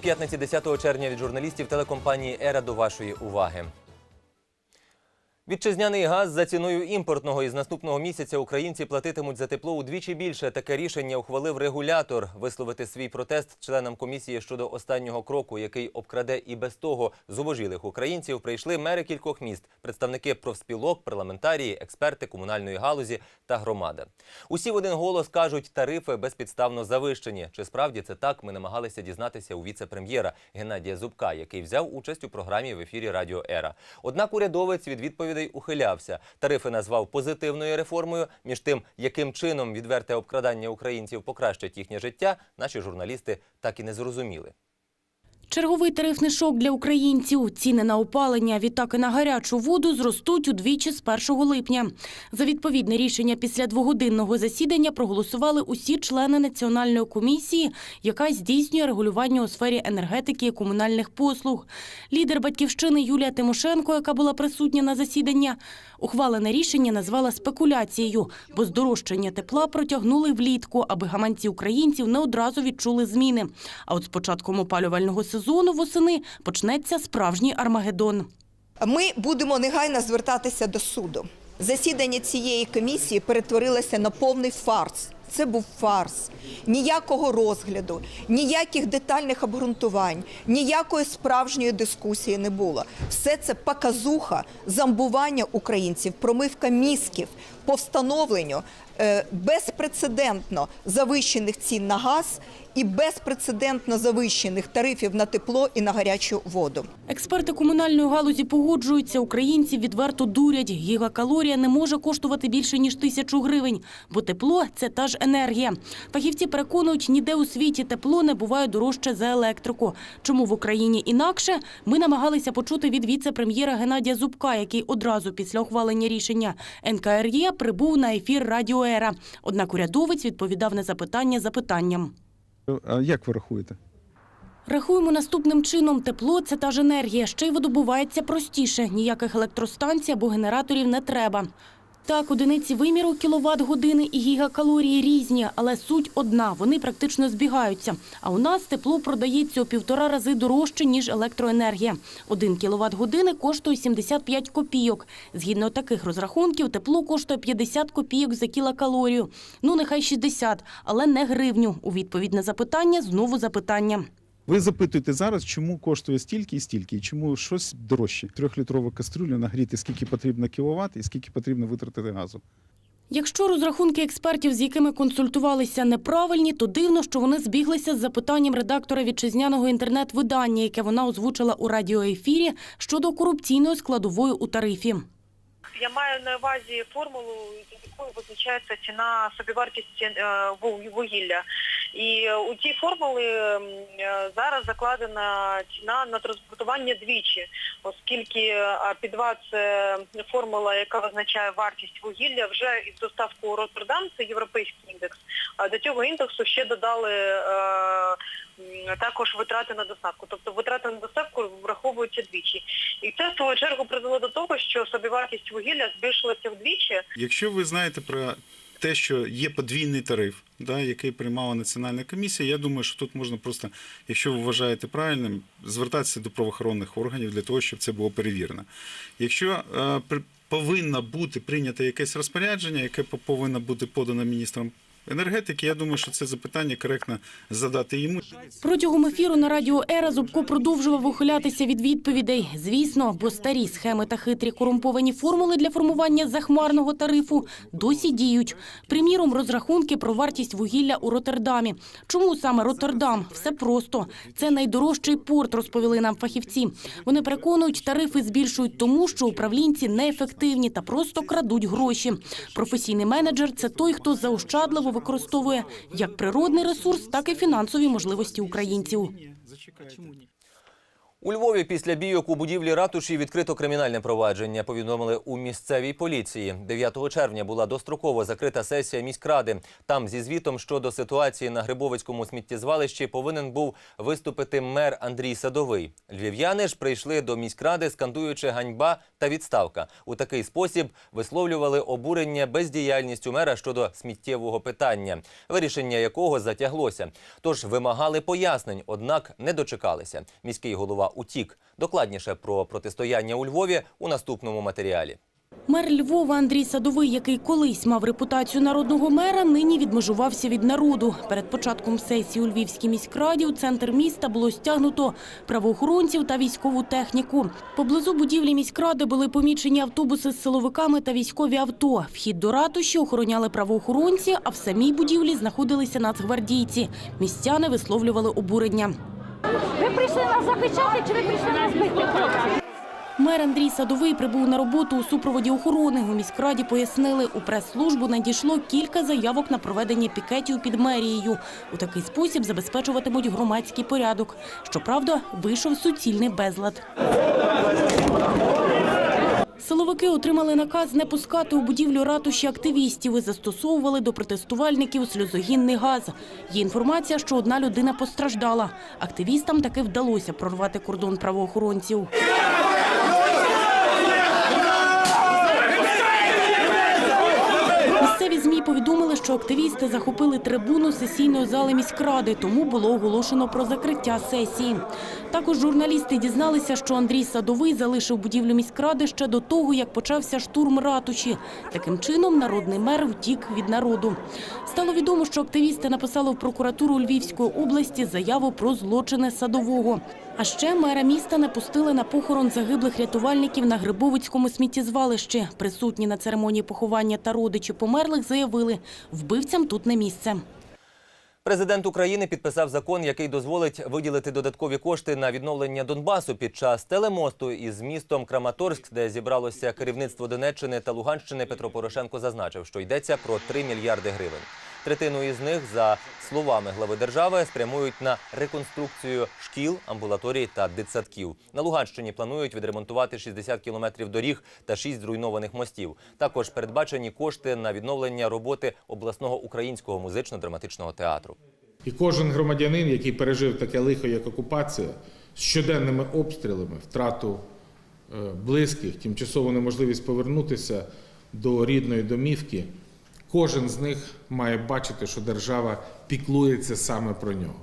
П'ятниці 10 червня від журналістів телекомпанії Ера до вашої уваги. Вітчизняний газ за ціною імпортного із наступного місяця українці платитимуть за тепло удвічі більше. Таке рішення ухвалив регулятор. Висловити свій протест членам комісії щодо останнього кроку, який обкраде і без того зубожілих українців, прийшли мери кількох міст, представники профспілок, парламентарії, експерти комунальної галузі та громада. Усі в один голос кажуть, тарифи безпідставно завищені. Чи справді це так? Ми намагалися дізнатися у віце-прем'єра Геннадія Зубка, який взяв участь у програмі в ефірі Радіо Ера. Однак урядовець від відповідей ухилявся. Тарифи назвав позитивною реформою. Між тим, яким чином відверте обкрадання українців покращить їхнє життя, наші журналісти так і не зрозуміли. Черговий тарифний шок для українців. Ціни на опалення, відтак і на гарячу воду зростуть удвічі з 1 липня. За відповідне рішення після двогодинного засідання проголосували усі члени національної комісії, яка здійснює регулювання у сфері енергетики і комунальних послуг. Лідер батьківщини Юлія Тимошенко, яка була присутня на засідання, ухвалене рішення назвала спекуляцією, бо здорожчання тепла протягнули влітку, аби гаманці українців не одразу відчули зміни. А от з початком опалювального сезону восени почнеться справжній армагеддон. Ми будемо негайно звертатися до суду. Засідання цієї комісії перетворилося на повний фарс. Це був фарс. Ніякого розгляду, ніяких детальних обґрунтувань, ніякої справжньої дискусії не було. Все це показуха, замбування українців, промивка мізків по встановленню е, безпрецедентно завищених цін на газ і безпрецедентно завищених тарифів на тепло і на гарячу воду. Експерти комунальної галузі погоджуються, українців відверто дурять. Гігакалорія не може коштувати більше ніж тисячу гривень, бо тепло це та ж енергія. Фахівці переконують, ніде у світі тепло не буває дорожче за електрику. Чому в Україні інакше? Ми намагалися почути від віце-прем'єра Геннадія Зубка, який одразу після ухвалення рішення НКРЄ прибув на ефір Радіо Ера. Однак урядовець відповідав на запитання запитанням. А як ви рахуєте? Рахуємо наступним чином: тепло це та ж енергія, ще й видобувається простіше. Ніяких електростанцій або генераторів не треба. Так, одиниці виміру кіловат години і гігакалорії різні, але суть одна. Вони практично збігаються. А у нас тепло продається у півтора рази дорожче ніж електроенергія. Один кіловат години коштує 75 копійок. Згідно таких розрахунків, тепло коштує 50 копійок за кілокалорію. Ну нехай 60, але не гривню. У відповідь на запитання знову запитання. Ви запитуєте зараз, чому коштує стільки і стільки, і чому щось дорожче. Трьохлітрова кастрюля нагріти, скільки потрібно кіловат і скільки потрібно витратити газу. Якщо розрахунки експертів, з якими консультувалися, неправильні, то дивно, що вони збіглися з запитанням редактора вітчизняного інтернет-видання, яке вона озвучила у радіоефірі щодо корупційної складової у тарифі. Я маю на увазі формулу, якою визначається ціна собівартості е, вугілля. І е, у цій формулі м, е, зараз закладена ціна на транспортування двічі, оскільки е, А-Пі-2 – це формула, яка визначає вартість вугілля вже із доставкою у Роттердам, це європейський індекс. До цього індексу ще додали також витрати на доставку. Тобто витрати на доставку враховуються двічі. І це в свою чергу призвело до того, що собівартість вугілля збільшилася вдвічі. Якщо ви знаєте про те, що є подвійний тариф, да, який приймала національна комісія, я думаю, що тут можна просто, якщо ви вважаєте правильним, звертатися до правоохоронних органів для того, щоб це було перевірено. Якщо е, повинно бути прийнято якесь розпорядження, яке по- повинно бути подано міністром енергетики, я думаю, що це запитання коректно задати йому. Протягом ефіру на радіо Ера Зубко продовжував ухилятися від відповідей. Звісно, бо старі схеми та хитрі корумповані формули для формування захмарного тарифу досі діють. Приміром, розрахунки про вартість вугілля у Роттердамі. Чому саме Роттердам? Все просто. Це найдорожчий порт, розповіли нам фахівці. Вони переконують, тарифи збільшують тому, що управлінці неефективні та просто крадуть гроші. Професійний менеджер це той, хто заощадливо використовує як природний ресурс, так і фінансові можливості українців. У Львові після бійок у будівлі ратуші відкрито кримінальне провадження. Повідомили у місцевій поліції. 9 червня була достроково закрита сесія міськради. Там зі звітом щодо ситуації на Грибовицькому сміттєзвалищі повинен був виступити мер Андрій Садовий. Львів'яни ж прийшли до міськради, скандуючи ганьба та відставка. У такий спосіб висловлювали обурення бездіяльністю мера щодо сміттєвого питання, вирішення якого затяглося. Тож вимагали пояснень, однак не дочекалися. Міський голова утік. Докладніше про протистояння у Львові у наступному матеріалі. Мер Львова Андрій Садовий, який колись мав репутацію народного мера, нині відмежувався від народу. Перед початком сесії у Львівській міськраді у центр міста було стягнуто правоохоронців та військову техніку. Поблизу будівлі міськради були помічені автобуси з силовиками та військові авто. Вхід до ратуші охороняли правоохоронці, а в самій будівлі знаходилися нацгвардійці. Містяни висловлювали обурення. Ви прийшли нас захищати чи ви прийшли нас бити? Мер Андрій Садовий прибув на роботу у супроводі охорони. У міськраді пояснили, у прес-службу надійшло кілька заявок на проведення пікетів під мерією. У такий спосіб забезпечуватимуть громадський порядок. Щоправда, вийшов суцільний безлад. Силовики отримали наказ не пускати у будівлю ратуші активістів і застосовували до протестувальників сльозогінний газ. Є інформація, що одна людина постраждала. Активістам таки вдалося прорвати кордон правоохоронців. Що активісти захопили трибуну сесійної зали міськради, тому було оголошено про закриття сесії. Також журналісти дізналися, що Андрій Садовий залишив будівлю міськради ще до того, як почався штурм ратуші. Таким чином, народний мер втік від народу. Стало відомо, що активісти написали в прокуратуру Львівської області заяву про злочини Садового. А ще мера міста не пустили на похорон загиблих рятувальників на Грибовицькому сміттєзвалищі. Присутні на церемонії поховання та родичі померлих заявили, вбивцям тут не місце. Президент України підписав закон, який дозволить виділити додаткові кошти на відновлення Донбасу під час телемосту із містом Краматорськ, де зібралося керівництво Донеччини та Луганщини. Петро Порошенко зазначив, що йдеться про 3 мільярди гривень. Третину із них, за словами глави держави, спрямують на реконструкцію шкіл, амбулаторій та дитсадків. На Луганщині планують відремонтувати 60 кілометрів доріг та 6 зруйнованих мостів. Також передбачені кошти на відновлення роботи обласного українського музично-драматичного театру. І кожен громадянин, який пережив таке лихо, як окупація, з щоденними обстрілами, втрату е, близьких, тимчасову неможливість повернутися до рідної домівки, кожен з них має бачити, що держава піклується саме про нього.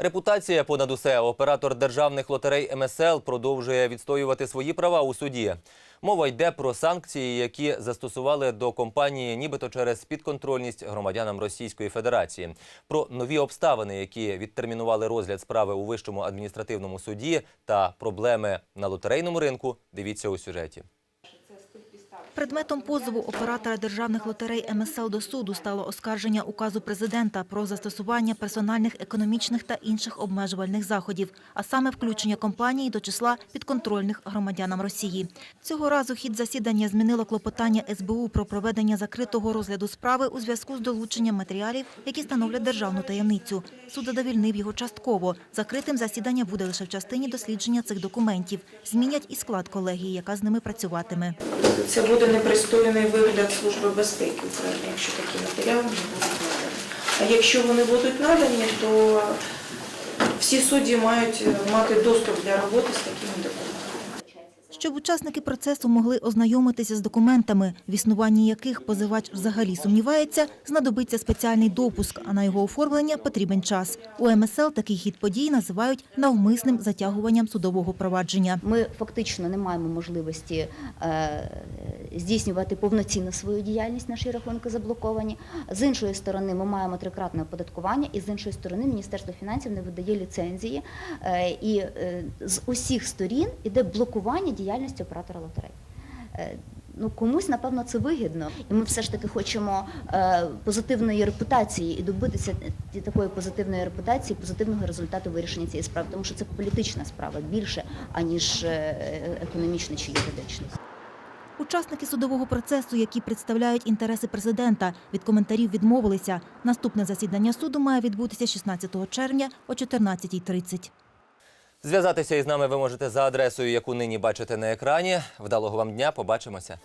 Репутація понад усе. Оператор державних лотерей МСЛ продовжує відстоювати свої права у суді. Мова йде про санкції, які застосували до компанії, нібито через підконтрольність громадянам Російської Федерації. Про нові обставини, які відтермінували розгляд справи у вищому адміністративному суді, та проблеми на лотерейному ринку. Дивіться у сюжеті. Предметом позову оператора державних лотерей МСЛ до суду стало оскарження указу президента про застосування персональних, економічних та інших обмежувальних заходів, а саме включення компанії до числа підконтрольних громадянам Росії. Цього разу хід засідання змінило клопотання СБУ про проведення закритого розгляду справи у зв'язку з долученням матеріалів, які становлять державну таємницю. Суд задовільнив його частково. Закритим засідання буде лише в частині дослідження цих документів. Змінять і склад колегії, яка з ними працюватиме. Це буде непристойний вигляд Служби безпеки України, якщо такі матеріали не будуть надані. А якщо вони будуть надані, то всі судді мають мати доступ для роботи з такими документами. Щоб учасники процесу могли ознайомитися з документами, в існуванні яких позивач взагалі сумнівається, знадобиться спеціальний допуск, а на його оформлення потрібен час. У МСЛ такий хід подій називають навмисним затягуванням судового провадження. Ми фактично не маємо можливості е, здійснювати повноцінно свою діяльність, наші рахунки заблоковані. З іншої сторони, ми маємо трикратне оподаткування, і з іншої сторони, Міністерство фінансів не видає ліцензії. Е, і е, з усіх сторін іде блокування діяльності оператора лотерей. Е, Ну, комусь, напевно, це вигідно. І ми все ж таки хочемо е, позитивної репутації і добитися такої позитивної репутації, позитивного результату вирішення цієї справи, тому що це політична справа більше, аніж е, економічна чи юридична. Учасники судового процесу, які представляють інтереси президента, від коментарів відмовилися. Наступне засідання суду має відбутися 16 червня о 14.30. Зв'язатися із нами ви можете за адресою, яку нині бачите на екрані. Вдалого вам дня. Побачимося.